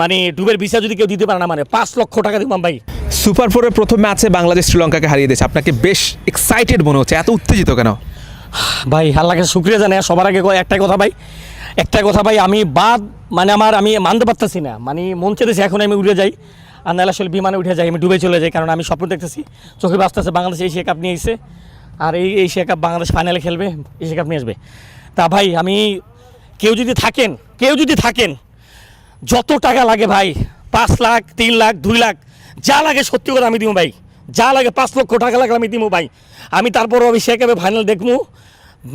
মানে ডুবের ভিসা যদি কেউ দিতে পারে না মানে পাঁচ লক্ষ টাকা দিবাম ভাই। সুপার ফোরের প্রথম ম্যাচে বাংলাদেশ শ্রীলঙ্কাকে হারিয়ে দিয়েছে। আপনাকে বেশ এক্সাইটেড মনে হচ্ছে এত উত্তেজিত কেন? ভাই আল্লাহকে শুক্রিয়া জানাই। সবার আগে কয় একটাই কথা ভাই একটাই কথা ভাই আমি বাদ মানে আমার আমি মানতে পারতেছি না। মানে মন চেয়েছে এখন আমি উড়ে যাই। আর নাহলে আসলে বিমানে উঠে যাই আমি ডুবে চলে যাই কারণ আমি স্বপ্ন দেখতেছি। চোখে বাঁচতেছে বাংলাদেশ এশিয়া কাপ নিয়ে এসে আর এই এশিয়া কাপ বাংলাদেশ ফাইনালে খেলবে এশিয়া কাপ নিয়ে আসবে। তা ভাই আমি কেউ যদি থাকেন কেউ যদি থাকেন যত টাকা লাগে ভাই, পাঁচ লাখ, তিন লাখ, দুই লাখ, যা লাগে সত্যি করে আমি দিব ভাই। যা লাগে পাঁচ লক্ষ টাকা লাগলে আমি দিব ভাই। আমি তারপরও আমি শেখাবে ফাইনাল দেখব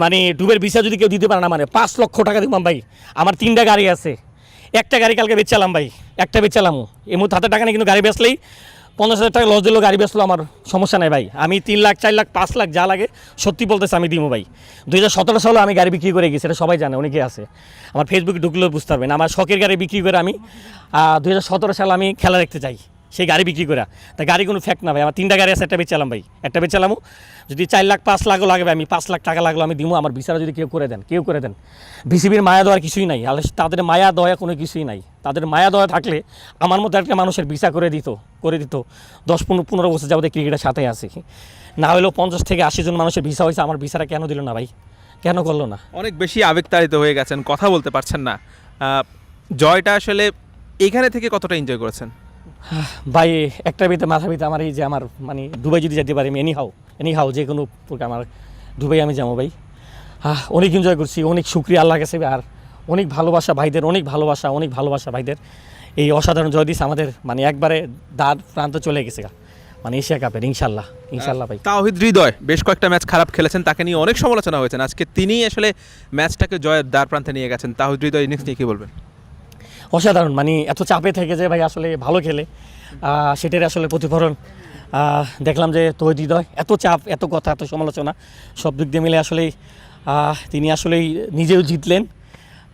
মানে ডুবের ভিসা যদি কেউ দিতে পারে না মানে পাঁচ লক্ষ টাকা দিব ভাই। আমার তিনটা গাড়ি আছে। একটা গাড়ি কালকে বেচালাম ভাই, একটা বেচালাম এই হাতে টাকা নেই কিন্তু গাড়ি বেচলেই পঞ্চাশ হাজার টাকা লস দিলেও গাড়ি বেচলো, আমার সমস্যা নাই ভাই। আমি তিন লাখ, চার লাখ, পাঁচ লাখ যা লাগে, সত্যি বলতেছে, আমি দিব ভাই। দুই হাজার সতেরো সালে আমি গাড়ি বিক্রি করে গেছি, এটা সবাই জানে অনেকে আছে। আমার ফেসবুকে ঢুকলেও বুঝতে পারবেন। আমার শখের গাড়ি বিক্রি করে আমি দুই হাজার সতেরো সালে আমি খেলা দেখতে চাই সেই গাড়ি বিক্রি করা তা গাড়ি কোনো ফ্যাক্ট না ভাই, আমার তিনটা গাড়ি আছে, একটা বেচালাম ভাই, একটা বেচালামও যদি চার লাখ, পাঁচ লাখও লাগবে আমি পাঁচ লাখ টাকা লাগল, আমি দিব আমার বিচারা যদি কেউ করে দেন, কেউ করে দেন। বিসিবির মায়া দেওয়ার কিছুই নাই আলে তাদের মায়া দয়া কোনো কিছুই নাই। তাদের মায়া দয়া থাকলে আমার মতো একটা মানুষের ভিসা করে দিত করে দিত। দশ পনেরো পনেরো বছর যাবতীয় ক্রিকেটের সাথে আছি। না হলেও পঞ্চাশ থেকে আশি জন মানুষের ভিসা হয়েছে, আমার ভিসাটা কেন দিল না ভাই? কেন করল না? অনেক বেশি আবেগতাড়িত হয়ে গেছেন, কথা বলতে পারছেন না। জয়টা আসলে এখানে থেকে কতটা এনজয় করেছেন? ভাই, একটা ভিতরে মাথা ভিতরে আমার এই যে আমার মানে দুবাই যদি যেতে পারি আমি এনি হাও এনি হাও যে কোনো আমার দুবাই আমি যাব ভাই। হ্যাঁ অনেক এনজয় করছি, অনেক শুক্রিয়া আল্লাহ কাছে আর অনেক ভালোবাসা ভাইদের, অনেক ভালোবাসা অনেক ভালোবাসা ভাইদের। এই অসাধারণ জয় দিস আমাদের মানে একবারে দ্বার প্রান্ত চলে গেছে মানে এশিয়া কাপের ইনশাল্লাহ ইনশাল্লাহ ভাই। তাওহিদ হৃদয়, বেশ কয়েকটা ম্যাচ খারাপ খেলেছেন, তাকে নিয়ে অনেক সমালোচনা হয়েছেন। আজকে তিনি আসলে ম্যাচটাকে জয়ের দ্বার প্রান্তে নিয়ে গেছেন। তাওহিদ হৃদয় ইনিংস নিয়ে কি বলবেন? অসাধারণ মানে এত চাপে থেকে যে ভাই আসলে ভালো খেলে। সেটার আসলে প্রতিফলন। দেখলাম যে তৈরি হৃদয় এত চাপ এত কথা এত সমালোচনা সব দিক দিয়ে মিলে আসলেই আহ, তিনি আসলেই নিজেও জিতলেন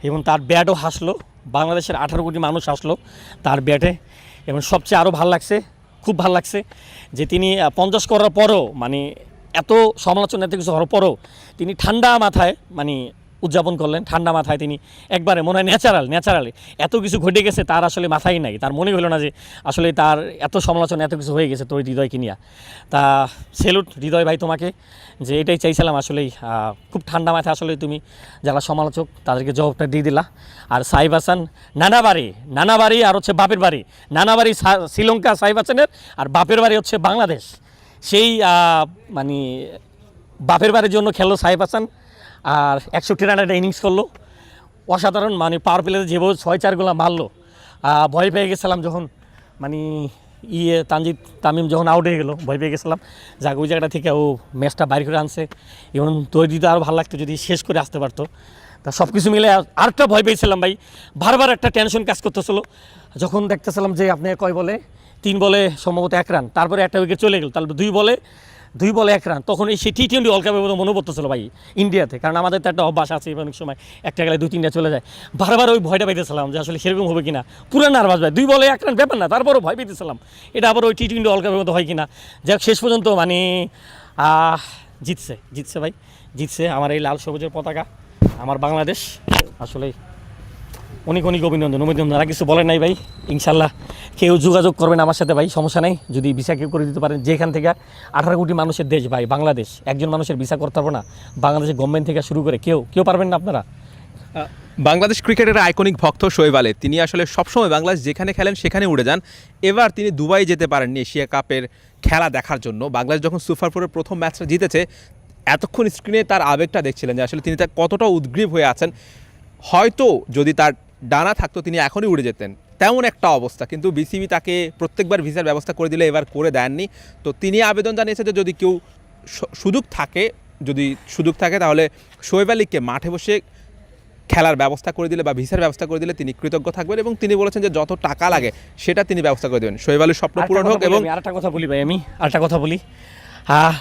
এবং তার ব্যাটও হাসলো। বাংলাদেশের আঠারো কোটি মানুষ আসলো তার ব্যাটে এবং সবচেয়ে আরও ভালো লাগছে খুব ভালো লাগছে যে তিনি পঞ্চাশ করার পরও মানে এত সমালোচনা এত কিছু হওয়ার পরও তিনি ঠান্ডা মাথায় মানে উদযাপন করলেন, ঠান্ডা মাথায় তিনি একবারে মনে হয় ন্যাচারাল ন্যাচারালি এত কিছু ঘটে গেছে, তার আসলে মাথায় নাই। তার মনে হলো না যে আসলে তার এত সমালোচনা, এত কিছু হয়ে গেছে তোর হৃদয়কে নিয়ে। তা সেলুট হৃদয় ভাই তোমাকে, যে এটাই চাইছিলাম আসলেই খুব ঠান্ডা মাথায় আসলে তুমি যারা সমালোচক, তাদেরকে জবাবটা দিয়ে দিলা। আর সাইব হাসান, নানা বাড়ি নানা বাড়ি আর হচ্ছে বাপের বাড়ি। নানা বাড়ি শ্রীলঙ্কা সাইব হাসানের আর বাপের বাড়ি হচ্ছে বাংলাদেশ। সেই মানে বাপের বাড়ির জন্য খেললো সাহেব হাসান। আর একষট্টি রানের একটা ইনিংস করল। অসাধারণ মানে পাওয়ার প্লেতে যেভাবে ছয় চারগুলো মারলো। ভয় পেয়ে গেছিলাম যখন মানে ইয়ে তানজিদ তামিম যখন আউট হয়ে গেলো, ভয় পেয়ে গেছিলাম। যাক, ওই জায়গাটা থেকে ও ম্যাচটা বাইর করে আনছে। এবং তৈরি দিতে আরও ভালো লাগতো যদি শেষ করে আসতে পারতো। তা সব কিছু মিলে আর- আরেকটা ভয় পেয়েছিলাম ভাই, বারবার একটা টেনশন কাজ করতেছিল। যখন দেখতেছিলাম যে আপনি কয় বলে? তিন বলে সম্ভবত এক রান তারপরে একটা উইকেট চলে গেল তারপর দুই বলে দুই বলে এক রান। তখন এই সেই টি টোয়েন্টি ওয়ার্ল্ড কাপের মতো মনে পড়তেছিল ভাই ইন্ডিয়াতে কারণ আমাদের তো একটা অভ্যাস আছে অনেক সময় একটা গেলে দুই তিনটা চলে যায়। বারবার ওই ভয়টা পাইতেছিলাম যে আসলে সেরকম হবে কিনা। পুরো নার্ভাস ভাই। দুই বলে এক রান ব্যাপার না, তারপরও ভয় পেতেছিলাম এটা আবার ওই টি টোয়েন্টি ওয়ার্ল্ড কাপের মতো হয় কিনা। যাক, শেষ পর্যন্ত মানে জিতছে। জিতছে ভাই। জিতছে আমার এই লাল সবুজের পতাকা, আমার বাংলাদেশ। আসলে অনেক অনেক অভিনন্দন অভিনন্দন। আর কিছু বলেন নাই ভাই, ইনশাল্লাহ। কেউ যোগাযোগ করবেন আমার সাথে ভাই, সমস্যা নাই। যদি ভিসা কেউ করে দিতে পারেন, যেখান থেকে আঠারো কোটি মানুষের দেশ ভাই, বাংলাদেশ। একজন মানুষের ভিসা করতে পারব না, বাংলাদেশের গভর্নমেন্ট থেকে শুরু করে কেউ। কেউ পারবেন না আপনারা? বাংলাদেশ ক্রিকেটের আইকনিক ভক্ত শোয়েব আলী, তিনি আসলে সবসময় বাংলাদেশ যেখানে খেলেন সেখানে উড়ে যান। এবার তিনি দুবাই যেতে পারেননি এশিয়া কাপের খেলা দেখার জন্য। বাংলাদেশ যখন সুপার ফোরের প্রথম ম্যাচটা জিতেছে, এতক্ষণ স্ক্রিনে তার আবেগটা দেখছিলেন যে আসলে তিনি তার কতটা উদ্গ্রীব হয়ে আছেন। হয়তো যদি তার ডানা থাকতো তিনি এখনই উড়ে যেতেন। তেমন একটা অবস্থা। কিন্তু বিসিবি তাকে প্রত্যেকবার ভিসার ব্যবস্থা করে দিলে এবার করে দেননি। তো তিনি আবেদন জানিয়েছে যে যদি কেউ সুযোগ থাকে যদি সুযোগ থাকে তাহলে শোয়েব আলীকে মাঠে বসে খেলার ব্যবস্থা করে দিলে বা ভিসার ব্যবস্থা করে দিলে তিনি কৃতজ্ঞ থাকবেন এবং তিনি বলেছেন যে যত টাকা লাগে সেটা তিনি ব্যবস্থা করে দেবেন। শোয়েব আলীর স্বপ্ন পূরণ হোক এবং আরেকটা কথা বলি ভাই আমি আরেকটা কথা বলি। হ্যাঁ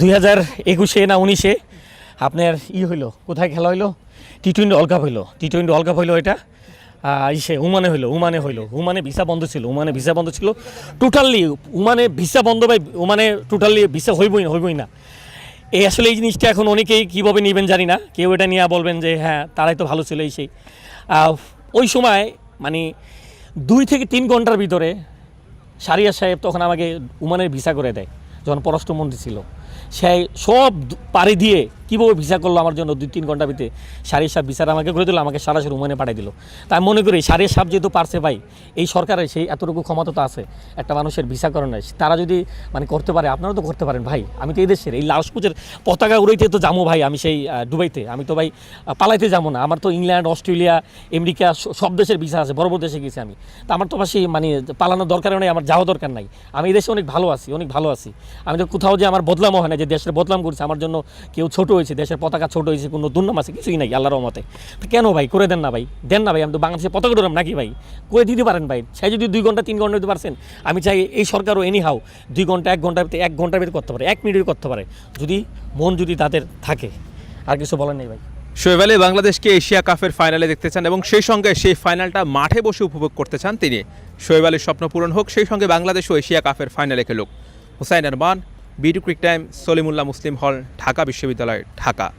দুই হাজার একুশে না উনিশে আপনার ই হইল কোথায় খেলা হইল? টি টোয়েন্টি ওয়ার্ল্ড কাপ হইল টি টোয়েন্টি ওয়ার্ল্ড কাপ হইল এটা। ইসে উমানে হইল উমানে হইল উমানে ভিসা বন্ধ ছিল উমানে ভিসা বন্ধ ছিল। টোটালি উমানে ভিসা বন্ধ ভাই উমানে টোটালি ভিসা হইবই না হইবই না। এই আসলে এই জিনিসটা এখন অনেকেই কীভাবে নেবেন জানি না। কেউ এটা নিয়ে বলবেন যে হ্যাঁ তারাই তো ভালো ছিল এই সেই। ওই সময় মানে দুই থেকে তিন ঘণ্টার ভিতরে সারিয়া সাহেব তখন আমাকে উমানের ভিসা করে দেয়, যখন পররাষ্ট্রমন্ত্রী ছিল। সে সব পাড়ি দিয়ে কীভাবে ভিসা করল আমার জন্য দুই তিন ঘণ্টা ভিতরে? সারিয়া সাহেব ভিসাটা আমাকে করে দিল, আমাকে সরাসরি উমানে পাঠিয়ে দিল। তাই মনে করি, সারিয়া সাহেব যেহেতু পারছে ভাই, এই সরকারের সেই এতটুকু ক্ষমতা আছে, একটা মানুষের ভিসা করানোর তারা যদি মানে করতে পারে, আপনারাও তো করতে পারেন ভাই। আমি তো এই দেশের, এই লাউসকুচের পতাকা উড়াইতে তো যাব ভাই, আমি সেই দুবাইতে। আমি তো ভাই পালাইতে যাব না। আমার তো ইংল্যান্ড, অস্ট্রেলিয়া, আমেরিকা সব দেশের ভিসা আছে বড় বড় দেশে গেছি আমি। তা আমার তো পাশে মানে পালানোর দরকার নেই, আমার যাওয়া দরকার নাই। আমি এই দেশে অনেক ভালো আছি, অনেক ভালো আছি। আমি তো কোথাও যে আমার বদলামও হয় না যে দেশের বদলাম করছে, আমার জন্য কেউ ছোট হয়েছে, দেশের পতাকা ছোট হয়েছে, কোনো দুর্নাম আছে, কিছুই নাই আল্লাহর রহমতে। তো কেন ভাই? করে দেন না ভাই, দেন না ভাই, আমি তো বাংলাদেশে পতাকা ডোরাম নাকি ভাই? করে দিতে পারেন ভাই? চাই যদি দুই ঘণ্টা, তিন ঘণ্টা দিতে পারছেন, আমি চাই এই সরকারও এনি হাও দুই ঘণ্টা, এক ঘণ্টা, এক ঘণ্টার ভিতরে করতে পারে, এক মিনিটে করতে পারে, যদি মন যদি তাদের থাকে। আর কিছু বলার নেই ভাই। শোয়েব আলী বাংলাদেশকে এশিয়া কাপের ফাইনালে দেখতে চান এবং সেই সঙ্গে সেই ফাইনালটা মাঠে বসে উপভোগ করতে চান তিনি। শোয়েব আলীর স্বপ্ন পূরণ হোক, সেই সঙ্গে বাংলাদেশও এশিয়া কাপের ফাইনালে খেলুক। Hussain Arman BD crick time Salimullah Muslim Hall Dhaka বিশ্ববিদ্যালয় ঢাকা।